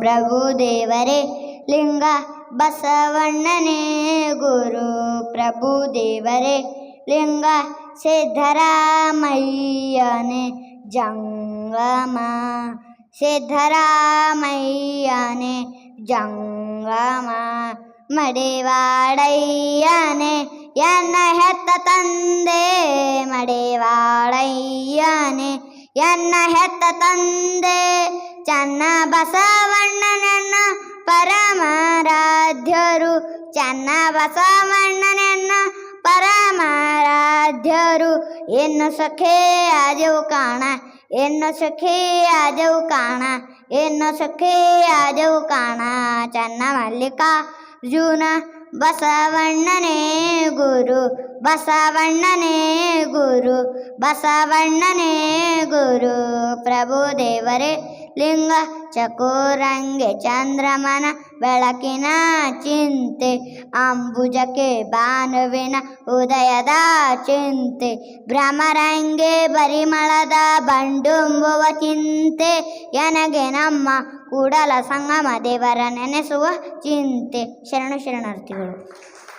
ಪ್ರಭು ದೇವರೇ, ಲಿಂಗ ಬಸವಣ್ಣನೇ, ಗುರು ಪ್ರಭು ದೇವರೇ, ಲಿಂಗ ಸಿದ್ಧರಾಮಯ್ಯನೇ ಜಂಗಮ ಸಿದ್ಧರಾಮಯ್ಯನೇ ಜಂಗಮ ಮಡಿವಾಡಯ್ಯನೇ, ಎನ್ನ ಹೆತ್ತ ತಂದೆ ಮಡಿವಾಡಯ್ಯನೇ, ಎನ್ನ ಹೆತ್ತ ತಂದೆ ಚನ್ನ ಬಸವಣ್ಣನನ್ನ ಪರಮಾರಾಧ್ಯರು ಚನ್ನ ಬಸವಣ್ಣನೆನ್ನ ಪರಮಾರಾಧ್ಯರು. ಎನ್ನು ಸಖೇ ಆಜವು ಕಾಣ, ಎನ್ನು ಸಖೇ ಆಜವು ಕಾಣ, ಎನ್ನು ಸಖೇ ಆಜವು ಕಾಣ. ಚನ್ನ ಮಲ್ಲಿಕಾರ್ಜುನ, ಬಸವಣ್ಣನೇ ಗುರು ಬಸವಣ್ಣನೇ ಗುರು ಬಸವಣ್ಣನೇ ಗುರು. ಪ್ರಭು ದೇವರೇ ಲಿಂಗ, ಚಕೋರಂಗೆ, ಚಂದ್ರಮನ, ಬೆಳಕಿನ ಚಿಂತೆ, ಅಂಬುಜಕ್ಕೆ, ಭಾನುವಿನ ಉದಯದ ಚಿಂತೆ, ಭ್ರಮರಂಗೆ ಪರಿಮಳದ ಬಂಡುಂಬುವ ಚಿಂತೆ, ಎನಗೆ ನಮ್ಮ ಕೂಡಲ ಸಂಗಮ ದೇವರ ನೆನೆಸುವ ಚಿಂತೆ. ಶರಣು ಶರಣಾರ್ಥಿಗಳು.